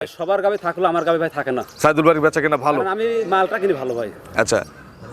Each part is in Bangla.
সবার গাবি থাকল আমার গাবি ভাই থাকে না। সাইদুল বাড়ির বেচা কেনা ভালো? কারণ আমি মালটা কিনি ভালো ভাই। আচ্ছা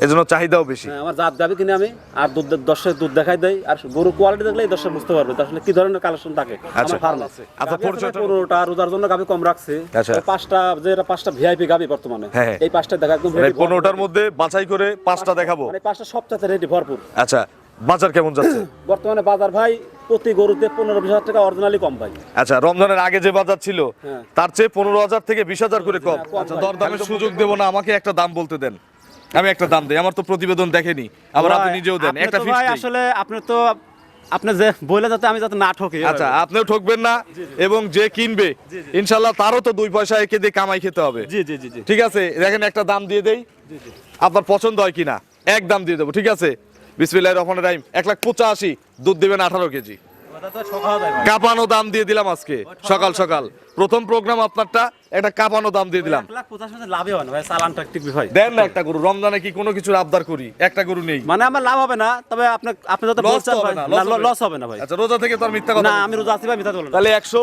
এজন্য চাহিদাও বেশি। হ্যাঁ, আমার জাত গাবি কিনে আমি আর দুধ দশের দুধ দেখাই দেয় আর গরু কোয়ালিটি দেখলেই দর্শক বুঝতে পারবে আসলে কি ধরনের কালেকশন থাকে আচ্ছা। আমার ফার্ম আছে আচ্ছা, পরিচয়টা- পনেরোটা রোজার জন্য গাবি কম রাখছে। আচ্ছা। পাঁচটা যে এটা পাঁচটা ভিআইপি গাবি বর্তমানে। হ্যাঁ, হ্যাঁ। এই পাঁচটা দেখা একদম মানে ready পনেরোটার মধ্যে বাছাই করে পাঁচটা দেখাবো। মানে পাঁচটা সবচাইতে রেডি ভরপুর। আচ্ছা বাজার কেমন যাচ্ছে? বর্তমানে বাজার ভাই প্রতি গরুতে পনেরো বিশ হাজার টাকা অরিজিনালি কম ভাই। আচ্ছা রমজানের আগে যে বাজার ছিল হ্যাঁ। তার চেয়ে পনেরো হাজার থেকে বিশ হাজার করে কম। আচ্ছা। দরদামের সুযোগ দেবো না আমাকে একটা দাম বলতে দেন। আমি একটা দাম দেই আমার তো প্রতিবেদন দেখেনি আবার আপনি নিজেও দেন একটা ফিক্স ভাই আসলে আপনি তো আপনি যে বলে যাতে আমি যাতে না ঠকি আচ্ছা আপনিও ঠকবেন না এবং যে কিনবে ইনশাল্লাহ তারও তো দুই পয়সা একে দিয়ে কামাই খেতে হবে। জি জি জি জি। ঠিক আছে দেখেন একটা দাম দিয়ে দেই। আপনার পছন্দ হয় কিনা এক দাম দিয়ে দেবো ঠিক আছে? বিসমিল্লাহ রহমান রাহিম। এক লাখ পঁচাশি দুধ দেবেন আঠারো কেজি। কাপানো দাম দিয়ে দিলাম আজকে সকাল সকাল। প্রথম প্রোগ্রাম আপনারটা একটা কাপানো দাম দিয়ে দিলাম। দেন না একটা গরু রমজানে কি কোনো আবদার করি? একটা গরু নেই। মানে আমার লাভ হবে না তবে আপনি আপনি যাতে তো হবে না। লস হবে। না ভাই। আচ্ছা রোজা থেকে তো আর মিথ্যা কথা না আমি রোজা আছি ভাই মিথ্যা বলব তাহলে একশো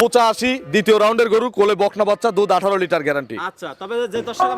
পঁচাশি দ্বিতীয় রাউন্ডের গরু কোলে বকনা বাচ্চা দুধ আঠারো লিটার গ্যারান্টি আচ্ছা তবে যে দর্শক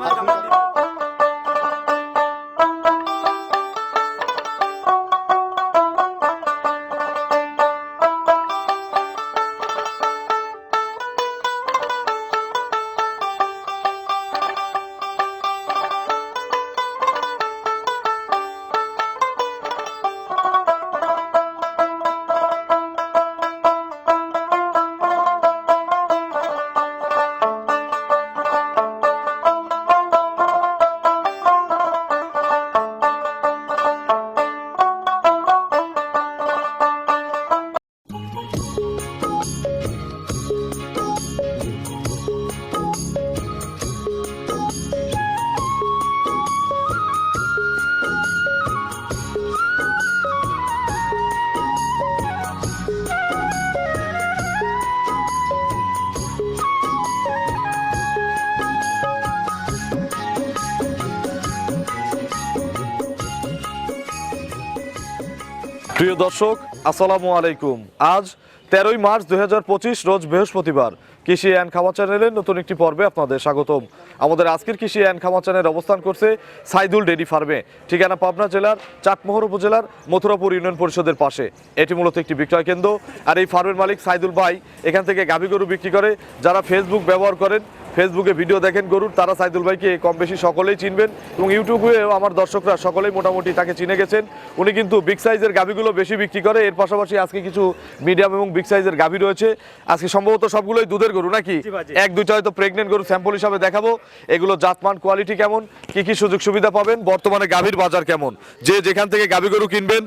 প্রিয় দর্শক আসসালামু আলাইকুম। আজ তেরোই মার্চ দু হাজার পঁচিশ রোজ বৃহস্পতিবার। কৃষি অ্যান্ড খামার চ্যানেলের নতুন একটি পর্বে আপনাদের স্বাগতম। আমাদের আজকের কৃষি অ্যান্ড খামার চ্যানেল অবস্থান করছে সাইদুল ডেরি ফার্মে। ঠিকানা পাবনা জেলার চাটমোহর উপজেলার মথুরাপুর ইউনিয়ন পরিষদের পাশে। এটি মূলত একটি বিক্রয় কেন্দ্র। আর এই ফার্মের মালিক সাইদুল ভাই এখান থেকে গাভী গরু বিক্রি করে। যারা ফেসবুক ব্যবহার করেন ফেসবুকে ভিডিও দেখেন গরুর, তারা সাইদুল ভাইকে কম বেশি সকলেই চিনবেন এবং ইউটিউবেও আমার দর্শকরা সকলেই মোটামুটি তাকে চিনে গেছেন। উনি কিন্তু বিগ সাইজের গাভীগুলো বেশি বিক্রি করে। এর পাশাপাশি আজকে কিছু মিডিয়াম এবং বিগ সাইজের গাভী রয়েছে। আজকে সম্ভবত সবগুলোই দুধের গরু নাকি? ভাই। এক দুইটা হয়তো প্রেগনেন্ট গরু স্যাম্পল হিসাবে দেখাবো। এগুলো জাতমান কোয়ালিটি কেমন? কি কি সুযোগ সুবিধা পাবেন? বর্তমানে গাভীর বাজার কেমন? যে যেখান থেকে গাভী গরু কিনবেন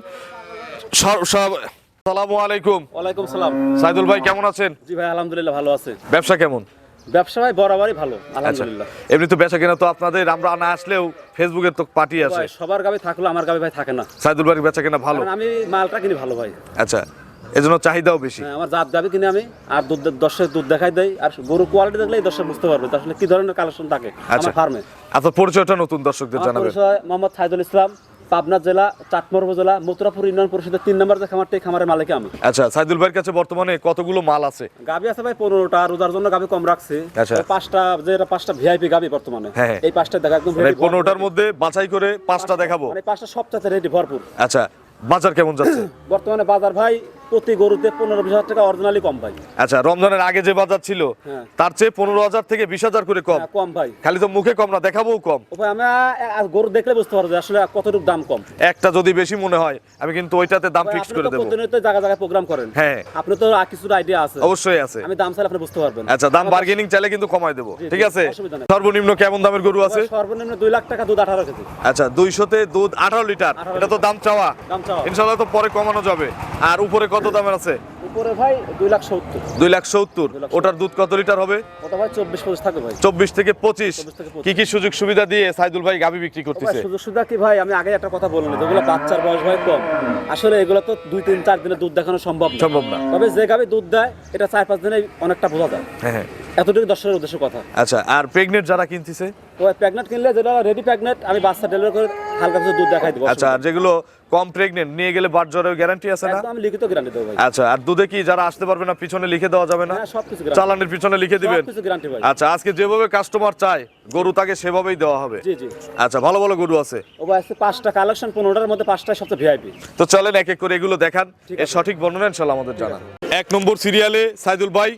সব- আসসালামু আলাইকুম। ওয়ালাইকুম সালাম। সাইদুল ভাই কেমন আছেন? জি ভাই আলহামদুলিল্লাহ ভালো আছে। ব্যবসা কেমন? ব্যবসা ভাই বরাবরই ভালো আচ্ছা আলহামদুলিল্লাহ এমনি তো বেচা কেনা তো আপনাদের আমরা না আসলেও ফেসবুকের তো পার্টি আছে সবার গাবি থাকল আমার গাবি ভাই থাকে না। সাইদুল বাড়ির বেচা কেনা ভালো? আমি মালটা কিনি ভালো ভাই। আচ্ছা এজন্য চাহিদাও বেশি। হ্যাঁ, আমার জাত গাবি কিনে আমি আর দুধ দশের দুধ দেখাই দেয় আর গরু কোয়ালিটি দেখলেই দর্শক বুঝতে পারবে আসলে কি ধরনের কালেকশন থাকে আচ্ছা। আমার ফার্মে আপনার পরিচয়টা নতুন দর্শকদের জানাবেন। পরিচয় মোহাম্মদ সাইদুল ইসলাম পাবনা জেলা চাটমোর উপজেলা মথুরাপুর ইউনিয়ন পরিষদের তিন নম্বর যে খামারটি খামারের মালিক আমি। আচ্ছা সাইদুল ভাইয়ের কাছে বর্তমানে কতগুলো মাল আছে? গাবি আছে ভাই পনেরোটা রোজার জন্য গাবি কম রাখছে। আচ্ছা। পাঁচটা যে এটা পাঁচটা ভিআইপি গাবি বর্তমানে। হ্যাঁ, হ্যাঁ। এই পাঁচটা দেখা একদম মানে পনেরোটার মধ্যে বাছাই করে পাঁচটা দেখাবো? মানে পাঁচটা সবচাইতে রেডি ভরপুর। আচ্ছা বাজার কেমন যাচ্ছে? বর্তমানে বাজার ভাই প্রতি গরুতে পনেরো বিশ হাজার টাকা অরিজিনালি কম ভাই আচ্ছা রমজানের আগে যে বাজার ছিল হ্যাঁ। তার চেয়ে পনেরো হাজার থেকে বিশ হাজার করে কম। হ্যাঁ, কম ভাই খালি তো মুখে কম না দেখাবোও কম। ভাই আমরা গরু দেখলে বুঝতে পারব আসলে কতটুকু দাম কম। একটা যদি বেশি মনে হয় আমি কিন্তু ওইটাতে দাম ফিক্স করে দেবো। প্রতিনিয়ত জায়গা জায়গায় প্রোগ্রাম করেন। হ্যাঁ। আপনি তো কিছুর আইডিয়া আছে। অবশ্যই আছে। আমি দাম চাইলে আপনি বুঝতে পারবেন। আচ্ছা দাম বার্গেনিং চাইলে কিন্তু কমাই দেবো। ঠিক আছে? সর্বনিম্ন কেমন দামের গরু আছে? সর্বনিম্ন দুই লাখ টাকা দুধ আঠারো কেজি। আচ্ছা দুইশোতে দুধ আঠারো লিটার। এটা তো দাম চাওয়া। দাম চাওয়া। ইনশাল্লাহ তো পরে কমানো যাবে। আর উপরে কত দামের আছে? উপরে ভাই দুই লাখ সত্তর। দুই লাখ সত্তর। ওটার দুধ কত লিটার হবে? ওটা ভাই চব্বিশ পঁচিশ থাকবে ভাই। চব্বিশ থেকে পঁচিশ। 24 থেকে 25 কি কি সুযোগ সুবিধা দিয়ে সাইদুল ভাই গাবি বিক্রি করতেছে? সুযোগ সুবিধা কি ভাই? আমি আগে একটা কথা বললাম যেগুলো বাচ্চার বয়স ভাই কম। আসলে এগুলো তো দুই তিন চার দিনে দুধ দেখানো সম্ভব না। সম্ভব না। তবে যে গাবি দুধ দেয় এটা চার পাঁচ দিনে অনেকটা বোঝা যায়। হ্যাঁ হ্যাঁ। এতটুকু দর্শকের উদ্দেশ্য কথা। আচ্ছা আর প্রেগনেন্ট যারা কিনতেছে? প্রেগনেন্ট কিনলে যেটা রেডি প্রেগনেন্ট আমি বাচ্চা ডেলিভারি করে হালকা কিছু দুধ দেখাই দেবো। আচ্ছা আর যেগুলো কম প্রেগনেন্ট নিয়ে গেলে বাট জ্বরের গ্যারান্টি আছে না? আমি লিখিত গ্যারান্টি দেবো ভাই। আচ্ছা আর দুধে কি যারা আসতে পারবে না পিছনে লিখে দেওয়া যাবে না? হ্যাঁ সব চালানের পিছনে লিখে দিবেন? গ্যারান্টি ভাই। আচ্ছা আজকে যেভাবে কাস্টমার চায় গরু তাকে সেভাবেই দেওয়া হবে। জি জি। আচ্ছা ভালো ভালো গরু আছে। ও ভাই আজকে পাঁচটা কালেকশন পনেরোটার মধ্যে পাঁচটা সবচেয়ে ভিআইপি তো চলেন এক এক করে এগুলো দেখান। এর সঠিক বর্ণনা ইনশাল্লাহ আমাদের জানা এক নম্বর সিরিয়ালে সাইদুল ভাই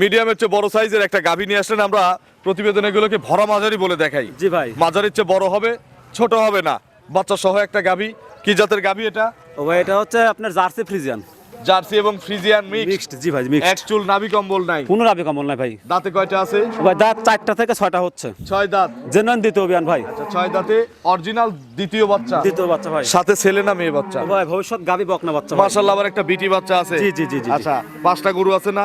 মিডিয়ামের চেয়ে বড় সাইজের একটা গাভী নিয়ে আসলেন আমরা প্রতিবেদন এগুলোকে ভরা মাঝারি বলে দেখাই। জি ভাই। মাঝারির চেয়ে বড় হবে ছোট হবে না। বাচ্চা সহ একটা গাভী। কি জাতের গাভী এটা? ও ভাই এটা হচ্ছে আপনার জার্সি ফ্রিজিয়ান। জার্সি এবং ফ্রিজিয়ান মিক্স মিক্সড জি ভাই মিক্সড। এক চুল নাভি কম্বল নাই। পনেরো আবি কমল নাই ভাই। দাঁতে কয়টা আছে? ভাই দাঁত চারটা থেকে ছয়টা হচ্ছে। ছয় দাঁত। জেনুইন দ্বিতীয় অভিযান ভাই। আচ্ছা ছয় দাঁতে অরিজিনাল দ্বিতীয় বাচ্চা। দ্বিতীয় বাচ্চা ভাই। সাথে ছেলে না মেয়ে বাচ্চা? ভাই ভবিষ্যৎ গাবি বকনা বাচ্চা মাশাআল্লাহ আবার একটা বিটি বাচ্চা আছে। জি, জি, জি, জি। আচ্ছা পাঁচটা গরু আছে না।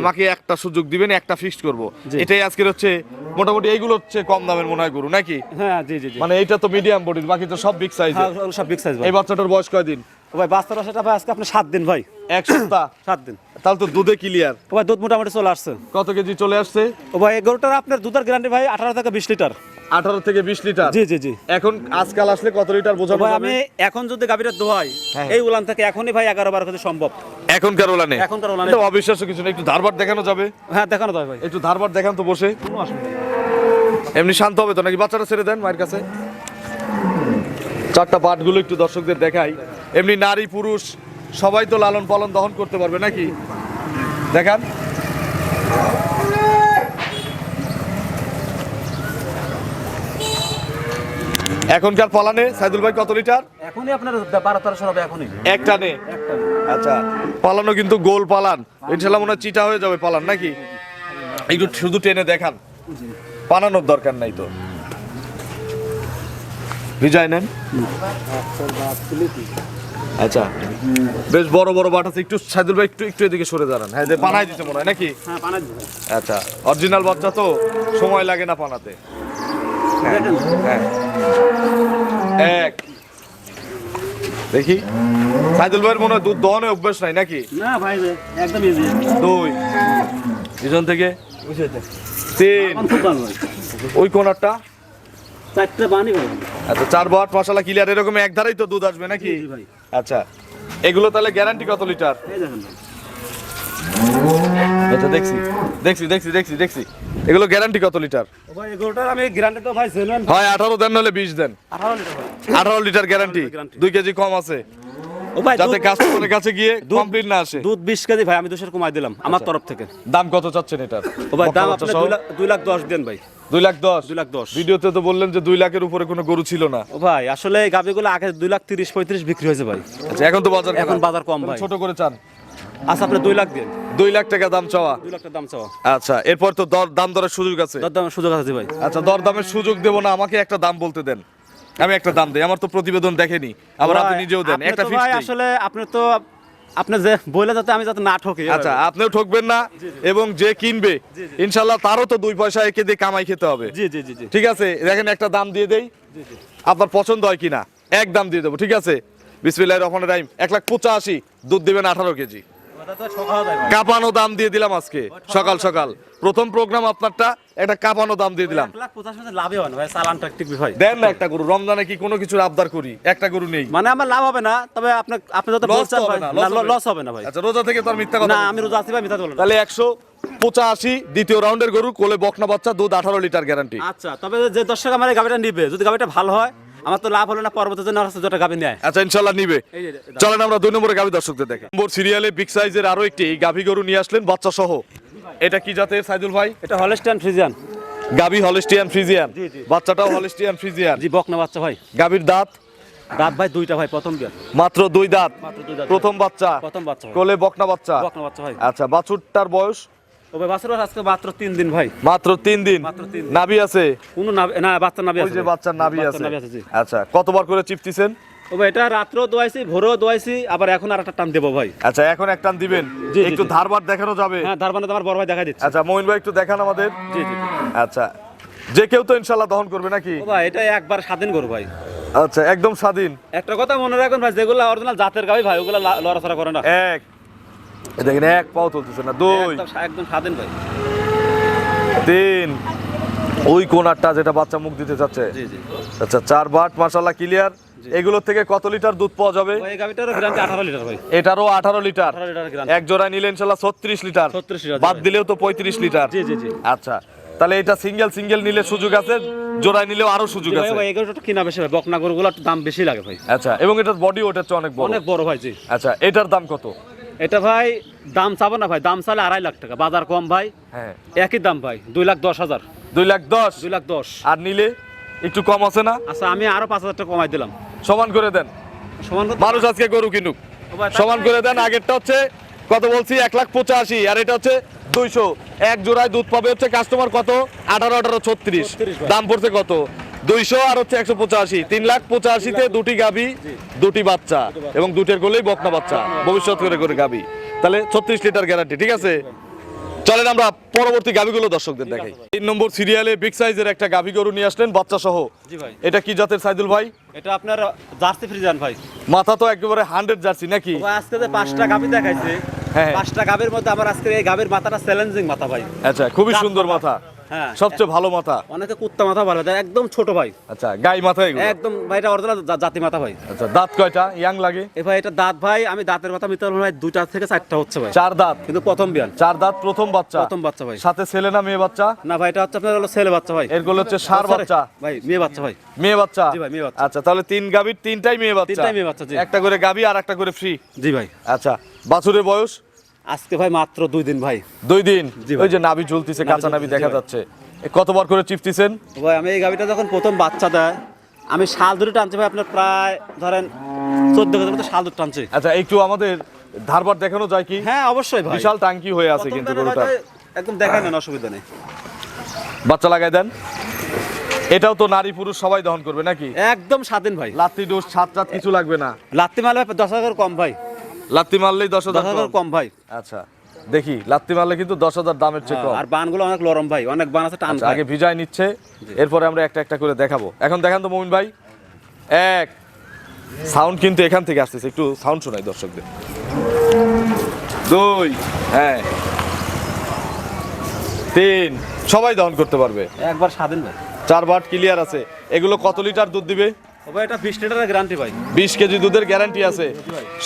আমাকে একটা সুযোগ দিবেন একটা ফিক্সড করব। এটাই আজকের হচ্ছে মোটামুটি এইগুলো হচ্ছে কম দামের মনে হয় গরু নাকি? হ্যাঁ জি জি জি। মানে এইটা তো মিডিয়াম বডির বাকি তো সব বিগ সাইজের হ্যাঁ, সব বিগ সাইজ এই বাচ্চাটার বয়স কয়দিন? ও ভাই বাচ্চাটা সেটা ভাই আজকে আপনার সাত দিন ভাই। এক সপ্তাহ। সাত দিন। তাহলে তো দুধে ক্লিয়ার ও ভাই দুধ মোটামুটি চলে আসছে। কত কেজি চলে আসছে? ও ভাই গরুটার আপনার দুধের গ্যারান্টি ভাই আঠারো থেকে বিশ লিটার। আঠারো থেকে বিশ লিটার? জি জি জি। এখন আজকাল আসলে কত লিটার ভাই আমি এখন যদি গাবিটা দোয়াই হ্যাঁ। এই উলান থেকে এখনই ভাই এগারো বারো কেজি সম্ভব। এখনকার ওলানে এখনকার ওলানে। এটা অবিশ্বাস্য কিছু না একটু ধারবার দেখানো যাবে? হ্যাঁ দেখানো যায় ভাই। একটু ধারবার দেখান তো বসে। কোনো অসুবিধা এমনি শান্ত হবে তো নাকি? বাচ্চাটা ছেড়ে দেন মায়ের কাছে। চারটা পাটগুলো একটু দর্শকদের দেখাই। এমনি নারী পুরুষ সবাই তো লালন পালন দহন করতে পারবে নাকি? দেখান। এখনকার পালানে সাইদুল ভাই কত লিটার? এখনই আপনার বারো তেরোশো হবে এখনই। একটা আচ্ছা পালানো কিন্তু গোল পালান। ইনশাল্লাহ মনে চিটা হয়ে যাবে পালান নাকি? একটু শুধু টেনে দেখান। পানানোর দরকার নাই তো। ভিজায় নেন। আচ্ছা। বেশ বড় বড় বাট আছে। একটু সাইদুল ভাই একটু একটু এদিকে সরে দাঁড়ান। হ্যাঁ যে পানাই দিতে মনে হয় নাকি? হ্যাঁ আচ্ছা অরিজিনাল বাচ্চা তো সময় লাগে না পানাতে। হ্যাঁ, হ্যাঁ। এক। দেখি। সাইদুল ভাইয়ের মনে হয় দুধ দহনে অভ্যাস নাই নাকি? না ভাই একদম ইজি দুই। পিছন থেকে। তিন। ওই কোনারটা? চারটে পানি ভাই আচ্ছা চার বাট মশলা ক্লিয়ার এরকম এক ধারেই তো দুধ আসবে নাকি? আচ্ছা এগুলো তাহলে গ্যারান্টি কত লিটার আচ্ছা দেখছি দেখছি দেখছি দেখছি দেখছি। এগুলো গ্যারান্টি কত লিটার ভাই হয় আঠারো দেন নাহলে বিশ দেন। আঠারো লিটার গ্যারান্টি দুই কেজি কম আছে। ও ভাই যাতে কাস্টমারের কাছে গিয়ে কমপ্লিট না আসে। দুধ বিশ কেজি ভাই আমি দুশোর কমাই দিলাম আমার তরফ থেকে। দাম কত চাচ্ছেন এটার? ও ভাই দাম সহ? দুই লাখ দুই লাখ দশ দেন ভাই। দুই লাখ দশ। দুই লাখ দশ। ভিডিওতে তো বললেন যে দুই লাখের উপরে কোনো গরু ছিল না। ও ভাই আসলে গাভিগুলো আগে দুই লাখ তিরিশ পঁয়ত্রিশ বিক্রি হয়েছে ভাই। আচ্ছা এখন তো বাজার এখন বাজার কম ভাই। ছোট করে চান। আচ্ছা আপনি দুই লাখ দিন। দুই লাখ টাকা দাম চাওয়া। দুই লাখ টাকা দাম চাওয়া। আচ্ছা এরপর তো দর দাম দরের সুযোগ আছে? দর দামের সুযোগ আছে ভাই। আচ্ছা দর দামের সুযোগ দেবো না আমাকে একটা দাম বলতে দেন। আমি একটা দাম দেই আমার তো প্রতিবেদন দেখেনি আবার আপনি নিজেও দেন একটা ফিক্স আসলে আপনি তো আপনি যে বলে যাতে আমি যাতে না ঠকি আচ্ছা আপনিও ঠকবেন না এবং যে কিনবে ইনশাল্লাহ তারও তো দুই পয়সা একে দিয়ে কামাই খেতে হবে। জি জি জি ঠিক আছে দেখেন একটা দাম দিয়ে দেই। আপনার পছন্দ হয় কিনা এক দাম দিয়ে দেবো ঠিক আছে? বিসমিল্লাহ রহমান রাহিম এক লাখ পঁচাশি দুধ দেবেন আঠারো কেজি। কাঁপানো দাম দিয়ে দিলাম আজকে। সকাল সকাল। প্রথম প্রোগ্রাম আপনারটা একটা কাঁপানো দাম দিয়ে দিলাম। হয় ভাই ভাই দেন না একটা গরু রমজানে কি কোনো কিছুর আবদার করি? একটা গরু নেই। মানে আমার লাভ হবে না তবে আপনি আপনি যত Loss হবে না, লস হবে না। ভাই। আচ্ছা রোজা থেকে তো মিথ্যা কথা না আমি রোজা আছি ভাই মিথ্যা বলব তাহলে একশো পঁচাশি দ্বিতীয় রাউন্ডের গরু কোলে বকনা বাচ্চা দুধ আঠারো লিটার গ্যারান্টি আচ্ছা তবে যে দর্শক আমার গাবিটা নিবে যদি গাড়িটা ভালো হয় আমার তো লাভ হলো না পরবর্তী জন্য আর যেটা গাবি নেয়। আচ্ছা ইনশাল্লাহ নিবে। চলেন আমরা দুই নম্বরে গাভী দর্শকদের দেখে নম্বর সিরিয়ালে বিগ সাইজের আরও একটি গাভী গরু নিয়ে আসলেন বাচ্চা সহ এটা কি জাতের সাইদুল ভাই? এটা হলস্টাইন ফ্রিজিয়ান গাভী হলিস্টিয়ান ফ্রিজিয়ান জি, জি। বাচ্চাটাও হলিস্টিয়ান ফ্রিজিয়ান জি বকনা বাচ্চা ভাই। গাভীর দাঁত? দাঁত ভাই দুইটা ভাই প্রথম বিয়ার মাত্র দুই দাঁত। মাত্র দুই দাঁত প্রথম বাচ্চা। প্রথম বাচ্চা কোলে বকনা বাচ্চা। বকনা বাচ্চা ভাই। আচ্ছা বাছুরটার বয়স? আজকে মাত্র তিন দিন ভাই। মাত্র তিন দিন? নাভি আছে? কোনো না বাচ্চার নাভি আছে। বাচ্চার নাভি আছে। আচ্ছা কতবার করে চিপতিছেন এটা রাত্রেও দোয়াইছি ভোরেও দোয়াইছি আবার এখন আর একটা টান দেবো ভাই। আচ্ছা এখন এক টান দিবেন? একটু ধারবার দেখানো যাবে? হ্যাঁ আমার বড় ভাই দেখা দিচ্ছে। আচ্ছা মহিন ভাই একটু দেখান আমাদের। জি জি জি। আচ্ছা যে কেউ তো ইনশাল্লাহ দহন করবে নাকি? ভাই এটা একবার স্বাধীন করো ভাই। আচ্ছা একদম স্বাধীন। একটা কথা মনে রাখুন ভাই যেগুলো অরিজিনাল জাতের গাবি ভাই ওগুলো লড়াচড়া করে না। এক। দেখেন এক পাও তুলতেছে না দুই। একদম স্বাধীন ভাই। তিন। ওই কোনারটা যেটা বাচ্চা মুখ দিতে চাচ্ছে। আচ্ছা চার বাট মাশাল্লাহ ক্লিয়ার এগুলো থেকে কত লিটার দুধ পাওয়া যাবে? এটারও আঠারো লিটার। এক জোড়ায় নিলে ইনশাল্লাহ ছত্রিশ লিটার। বাদ দিলেও তো পঁয়ত্রিশ লিটার। জি জি জি। আচ্ছা তাহলে এটা সিঙ্গেল সিঙ্গেল নিলে সুযোগ আছে জোড়ায় নিলেও আরও সুযোগ আছে। ভাই এগুলো একটু কিনা বেশি ভাই বকনা গরুগুলো দাম বেশি লাগে ভাই। আচ্ছা এবং এটার বডি ওটা অনেক বড়। অনেক বড় ভাই জি। আচ্ছা এটার দাম কত? এটা ভাই দাম চাবো না ভাই দাম চালে আড়াই লাখ টাকা বাজার কম ভাই। হ্যাঁ। একই দাম ভাই দুই লাখ দশ হাজার। দুই লাখ দশ? দুই লাখ দশ। আর নিলে একটু কম আছে না? আচ্ছা আমি আরও পাঁচ হাজার টাকা কমাই দিলাম। সমান করে দেন। সমান মানুষ আজকে গরু কিনুক। সমান করে দেন আগেরটা হচ্ছে কত বলছি এক লাখ পঁচাশি আর এটা হচ্ছে দুইশো। এক জোড়ায় দুধ পাবে হচ্ছে কাস্টমার কত? আঠারো আঠারো ছত্রিশ। দাম পড়ছে কত? দুইশো আর হচ্ছে একশো পঁচাশি। তিন লাখ পঁচাশিতে দুটি গাবি দুটি বাচ্চা এবং দুটের গোলেই বকনা বাচ্চা। ভবিষ্যৎ করে করে গাবি তাহলে ছত্রিশ লিটার গ্যারান্টি ঠিক আছে? চলেন আমরা পরবর্তী গাবিগুলো দর্শকদের দেখাই। তিন নম্বর সিরিয়ালে বিগ সাইজের একটা গাভি গরু নিয়ে আসলেন বাচ্চা সহ এটা কি জাতের সাইদুল ভাই? এটা আপনার জার্সি ফ্রিজান ভাই। মাথা তো একেবারে হান্ড্রেড জার্সি নাকি? আজকে যে পাঁচটা গাভি দেখাইছে হ্যাঁ। পাঁচটা গাভির মধ্যে আমার আজকে এই গাভির মাথাটা চ্যালেঞ্জিং মাথা ভাই। আচ্ছা খুবই সুন্দর মাথা। হ্যাঁ। সবচেয়ে ভালো মাথা? অনেকে কুত্তা মাথা ভালো একদম ছোট ভাই। আচ্ছা গাই মাথা এগুলো? একদম ভাই এটা অরিজিনাল জাতি মাথা ভাই। আচ্ছা দাঁত কয়টা? ইয়াং লাগে? এ ভাই এটা দাঁত ভাই আমি দাঁতের মাথা মিত্র ভাই দুইটা থেকে চারটা হচ্ছে ভাই। চার দাঁত? কিন্তু প্রথম বিয়ান। চার দাঁত প্রথম বাচ্চা? প্রথম বাচ্চা ভাই। সাথে ছেলে না মেয়ে বাচ্চা? না ভাই এটা হচ্ছে আপনার হলো ছেলে বাচ্চা ভাই। এরগুলো হচ্ছে সার বাচ্চা? ভাই মেয়ে বাচ্চা ভাই। মেয়ে বাচ্চা? জি ভাই, মেয়ে বাচ্চা। আচ্ছা তাহলে তিন গাবির তিনটাই মেয়ে বাচ্চা? তিনটাই মেয়ে বাচ্চা, জি। একটা করে গাবি আর একটা করে ফ্রি? জি ভাই। আচ্ছা বাছুরের বয়স? আজকে ভাই মাত্র দুই দিন ভাই। দুই দিন। ওই যে নাভি ঝুলতিছে কাঁচা নাভি দেখা যাচ্ছে। কতবার করে চিপতিছেন ভাই আমি এই গাভিটা যখন প্রথম বাচ্চা দেয় আমি শাল ধরে টানছি ভাই আপনার প্রায় ধরেন চোদ্দ কেজির মতো শাল ধরে টানছি। আচ্ছা একটু আমাদের ধারবার দেখানো যায় কি? হ্যাঁ অবশ্যই ভাই। বিশাল টাঙ্কি হয়ে আছে কিন্তু গরুটা একদম দেখাই নেন অসুবিধা নেই। বাচ্চা লাগাই দেন। এটাও তো নারী পুরুষ সবাই দহন করবে নাকি? একদম স্বাধীন ভাই। লাত্তি ডোজ সাত রাত কিছু লাগবে না। লাত্তি ভাই দশ হাজার কম ভাই। লাত্তি মারলেই দশ হাজার কম। ভাই। আচ্ছা দেখি লাত্তি মারলে কিন্তু দশ হাজার দামের চেয়ে কম। আর বানগুলো অনেক লরম ভাই অনেক বান আছে টান আচ্ছা, আগে ভিজায় নিচ্ছে এরপরে আমরা একটা একটা করে দেখাবো। এখন দেখান তো মমিন ভাই এক সাউন্ড কিন্তু এখান থেকে আসতেছে একটু সাউন্ড শোনাই দর্শকদের। দুই হ্যাঁ তিন সবাই দহন করতে পারবে। একবার স্বাধীন ভাই। চার বাট ক্লিয়ার আছে। এগুলো কত লিটার দুধ দিবে? এটা বিশ লিটারের গ্যারান্টি ভাই। বিশ কেজি দুধের গ্যারান্টি আছে।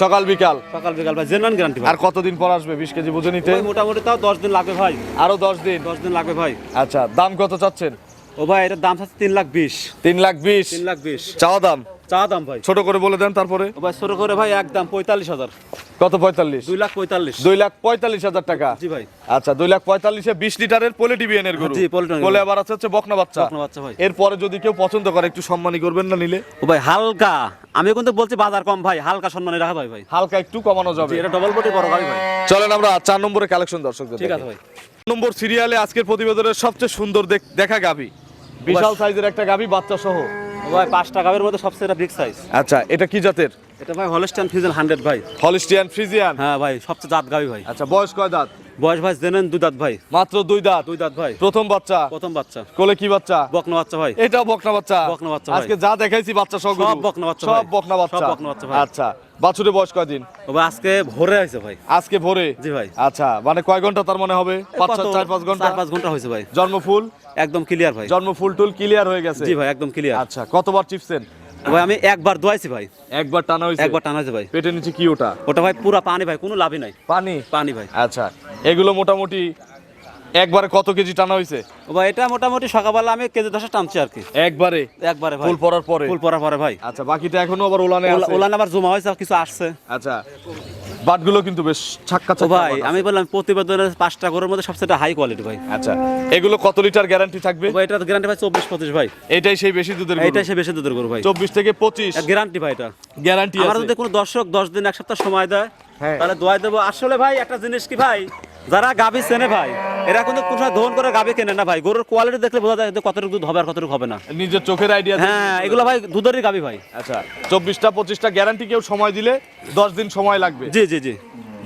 সকাল বিকাল। সকাল বিকাল ভাই গ্যারান্টি আর কতদিন পর আসবে বিশ কেজি বুঝে নিতে? মোটামুটি তাও দশ দিন লাগবে ভাই। আরও দশ দিন? দশ দিন লাগবে ভাই। আচ্ছা দাম কত চাচ্ছেন? ও ভাই এটার দাম আছে লাখ বিশ। তিন লাখ বিশ? তিন লাখ বিশ। চাওয়া দাম? চা দাম ভাই। ছোট করে বলে দেন তারপরে। ও ভাই শুরু করে ভাই একদম পঁয়তাল্লিশ হাজার। কত পঁয়তাল্লিশ? দুই লাখ পঁয়তাল্লিশ। দুই লাখ পঁয়তাল্লিশ হাজার টাকা। জি ভাই। আচ্ছা দুই লাখ পঁয়তাল্লিশে বিশ লিটারের পোলিটিভিয়ানের গরু। জি, Polynesian বলে গরু। আবার আছে হচ্ছে বকনা বাচ্চা। বাচ্চা ভাই। এরপরে যদি কেউ পছন্দ করে একটু সম্মানী করবেন না নিলে? ও ভাই হালকা। আমি কিন্তু বলছি বাজার কম ভাই হালকা সম্মানে রাখা ভাই ভাই। হালকা একটু কমানো যাবে। এটা ডবল বডি বড় গাড়ি ভাই। চলেন আমরা চার নম্বরে কালেকশন দর্শকদের ঠিক আছে ভাই। নম্বর সিরিয়ালে আজকের প্রতিবেদনের সবচেয়ে সুন্দর দেখ- দেখা গাবি বিশাল সাইজের একটা গাবি বাচ্চা সহ ভাই পাঁচটা গাবের মধ্যে সবচেয়ে বিগ সাইজ আচ্ছা এটা কি জাতের? এটা ভাই ফিজেল হান্ড্রেড ভাই। হলিস্টিয়ান ফ্রিজিয়ান হ্যাঁ ভাই সবচেয়ে গাবি ভাই। আচ্ছা বয়স কয় দাঁত? বয়স ভাই জেনেন দুই দাঁত ভাই। মাত্র দুই দাঁত? দুই দাঁত ভাই। প্রথম বাচ্চা? প্রথম বাচ্চা। কোলে কি বাচ্চা? বকনা বাচ্চা ভাই। এটাও বকনা বাচ্চা? বকনা বাচ্চা আজকে যা দেখাইছি বাচ্চা সব সব বকনা বাচ্চা সব বকনা বাচ্চা। সব বকনা বাচ্চা ভাই। আচ্ছা বাছুরের বয়স কয়দিন আজকে ভোরে হয়েছে ভাই। আজকে ভোরে? জি ভাই। আচ্ছা মানে কয় ঘণ্টা তার মানে হবে? পাঁচ? চার পাঁচ ঘণ্টা? চার পাঁচ ঘণ্টা হয়েছে ভাই। জন্মফুল? একদম ক্লিয়ার ভাই। জন্মফুল টুল ক্লিয়ার হয়ে গেছে। জি ভাই একদম ক্লিয়ার আচ্ছা কতবার চিপসেন? ভাই আমি একবার দোয়াইছি ভাই। একবার টানা হয়েছে একবার টানা হয়েছে ভাই। পেটে নিচে কি ওটা? ওটা ভাই পুরা পানি ভাই কোনো লাভই নাই। পানি? পানি ভাই। আচ্ছা এগুলো মোটামুটি একবারে কত কেজি টানা হয়েছে ভাই এটা মোটামুটি সকালবেলা আমি কেজি দশে টানছি আর কি। একবারে? একবারে ভাই। ফুল পড়ার পরে? ফুল পড়ার পরে ভাই। আচ্ছা বাকিটা এখনও আবার ওলানে আছে? ওলান আবার জমা হয়েছে কিছু আসছে। আচ্ছা। বাটগুলো কিন্তু বেশ ছাক্কা ছাক্কা ভাই আমি বললাম প্রতিবেদনের পাঁচটা গরুর মধ্যে সবচেয়ে হাই কোয়ালিটি ভাই। আচ্ছা এগুলো কত লিটার গ্যারান্টি থাকবে? ভাই এটা গ্যারান্টি ভাই চব্বিশ পঁচিশ ভাই। এটাই সেই বেশি দুধের এটাই সে বেশি দুধের গরু ভাই। চব্বিশ থেকে পঁচিশ। গ্যারান্টি ভাই এটা। গ্যারান্টি আমার যদি কোনো দর্শক দশ দিন এক সপ্তাহ সময় দেয় হ্যাঁ। তাহলে দোয়াই দেবো। আসলে ভাই একটা জিনিস কি ভাই যারা গাভী চেনে ভাই এরা কিন্তু কোনো সময় ধন করে গাভী কেনে না ভাই। গরুর কোয়ালিটি দেখলে বোঝা যায় কতটুকু দুধ হবে আর কতটুকু হবে না। নিজের চোখের আইডিয়া হ্যাঁ এগুলো ভাই দুধেরই গাভী ভাই। আচ্ছা চব্বিশটা পঁচিশটা গ্যারান্টি কেউ সময় দিলে দশ দিন সময় লাগবে? জি জি জি।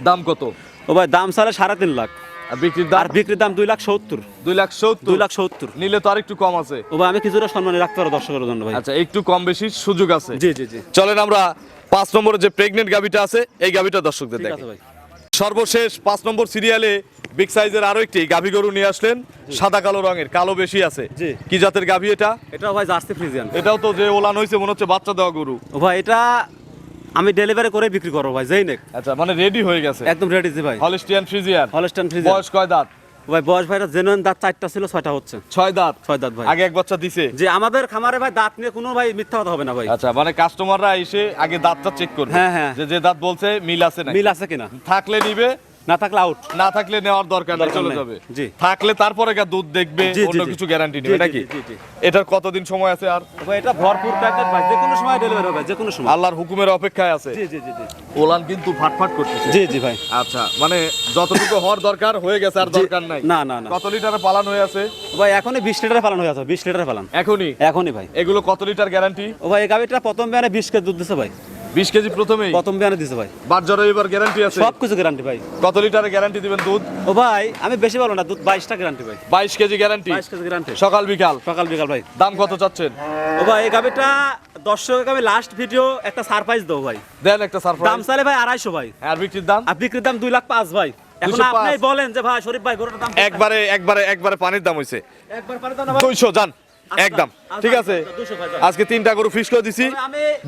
দাম কত? ও ভাই দাম সাড়ে সাড়ে তিন লাখ। আর বিক্রির দাম? আর বিক্রির দাম দুই লাখ সত্তর। দুই লাখ সত্তর? দুই লাখ সত্তর। নিলে তো আর একটু কম আছে। ও ভাই আমি কিছুটা সম্মানে রাখতে পারব দর্শকের জন্য ভাই। আচ্ছা একটু কম বেশি সুযোগ আছে। জি জি জি। চলেন আমরা পাঁচ নম্বরে যে প্রেগনেন্ট গাবিটা আছে এই গাবিটা দর্শকদের দেখি। ভাই। সর্বশেষ পাঁচ নম্বর সিরিয়ালে বিগ সাইজের আরও একটি গাভী গরু নিয়ে আসলেন। সাদা কালো রঙের কালো বেশি আছে। কি জাতের গাভী এটা? এটা ভাই জার্সি ফ্রিজিয়ান। এটাও তো যে ওলান হয়েছে মনে হচ্ছে বাচ্চা দেওয়া গরু। ও ভাই এটা আমি ডেলিভারি করে বিক্রি করব ভাই যেই নেক। আচ্ছা মানে রেডি হয়ে গেছে। একদম রেডি জি ভাই। হলিস্টিয়ান ফ্রিজিয়ান হলিস্টিয়ান ফ্রিজিয়ান বয়স কয় দাঁত? ভাই বয়স ভাইরা জেনুইন দাঁত চারটা ছিল ছয়টা হচ্ছে। ছয় দাঁত? ছয় দাঁত ভাই। আগে এক বাচ্চা দিছে। যে আমাদের খামারে ভাই দাঁত নিয়ে কোনো ভাই মিথ্যা কথা হবে না ভাই। আচ্ছা মানে কাস্টমাররা এসে আগে দাঁতটা চেক করবে। হ্যাঁ, হ্যাঁ। যে যে দাঁত বলছে মিল আছে না মিল আছে কিনা? থাকলে নিবে না থাকলে আউট না থাকলে নেওয়ার দরকার নেই চলে যাবে। জি। থাকলে তারপরে গা দুধ দেখবে অন্য কিছু গ্যারান্টি নেবে নাকি। এটার কতদিন সময় আছে আর? এটা ভরপুর প্যাকেট ভাই যে কোনো সময় ডেলিভারি হবে যে কোনো সময়। আল্লাহর হুকুমের অপেক্ষায় আছে। জি জি জি ওলান কিন্তু ফাটফাট করতেছে। জি জি ভাই। আচ্ছা মানে যতটুকু হওয়ার দরকার হয়ে গেছে আর দরকার নাই। না না না। কত লিটারে পালান হয়ে আছে? ভাই এখনই বিশ লিটার পালন হয়ে আছে বিশ লিটার পালন। এখনই? এখনই ভাই। এগুলো কত লিটার গ্যারান্টি ও ভাই এই গাভিটা প্রথম বিয়ানে বিশ কেজি দুধ দিছে ভাই। বিশ কেজি প্রথমেই। প্রথম বিয়ানে দিছে ভাই। এবার গ্যারান্টি আছে। সব কিছু গ্যারান্টি ভাই। কত লিটারে গ্যারান্টি দিবেন দুধ? ও ভাই আমি বেশি না দুধ বাইশটা গ্যারান্টি ভাই। বাইশ কেজি গ্যারান্টি বাইশ কেজি গ্যারান্টি সকাল বিকাল। সকাল বিকাল ভাই। দাম কত চাচ্ছেন? ও ভাই এই গাভিটা দর্শককে আমি লাস্ট ভিডিও একটা সারপ্রাইজ দেবো ভাই। দেন একটা দাম সারপ্রাইজ ভাই আড়াইশো ভাই। আর বিক্রির দাম? আর বিক্রির দাম দুই লাখ পাঁচ ভাই। এখন আপনি বলেন যে ভাই শরীফ ভাই গরুটার দাম একবারে একবারে একবারে পানির দাম হইছে। একবার না ভাই? দুইশো যান। আচ্ছা, একদম। ঠিক আছে। 200 ভাই, যান। আজকে তিনটা গরু ফিস করে দিছি।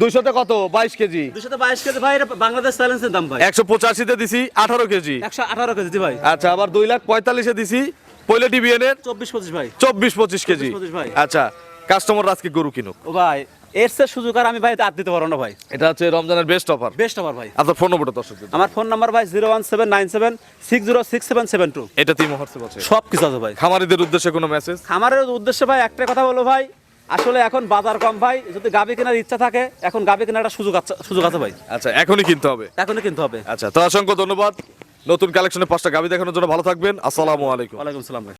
দুইশোতে কত? বাইশ কেজি। দুশো বাইশ কেজি ভাই বাংলাদেশ চ্যালেঞ্জের দাম ভাই। একশো পঁচাশিতে দিছি আঠারো কেজি। একশো আঠারো কেজি ভাই। আচ্ছা আবার দুই লাখ পঁয়তাল্লিশে দিছি পয়লা ডিবিএন এর চব্বিশ পঁচিশ ভাই। চব্বিশ পঁচিশ কেজি। আচ্ছা কাস্টমার আজকে গরু কিনুক। ও ভাই এর সে সুযোগ আর আমি ভাই আর দিতে পারব না ভাই। এটা হচ্ছে রমজানের বেস্ট অফার বেস্ট আমার ভাই। আপনার ফোন নম্বরটা দর্শক আমার ফোন নাম্বার ভাই zero one seven nine seven six zero six seven seven two এটা তিন হোয়াটসঅ্যাপ আছে সব কিছু আছে ভাই। খামারিদের উদ্দেশ্যে কোনো মেসেজ খামারের উদ্দেশ্যে ভাই একটা কথা বলো ভাই। আসলে এখন বাজার কম ভাই। যদি গাবি কেনার ইচ্ছা থাকে এখন গাবি কেনার একটা সুযোগ আছে সুযোগ আছে ভাই। আচ্ছা এখনই কিনতে হবে। এখনই কিনতে হবে। আচ্ছা তো অসংখ্য ধন্যবাদ। নতুন কালেকশনের পাঁচটা গাবি দেখানোর জন্য ভালো থাকবেন। আসসালামু আলাইকুম। ওয়ালাইকুম সালাম ভাই।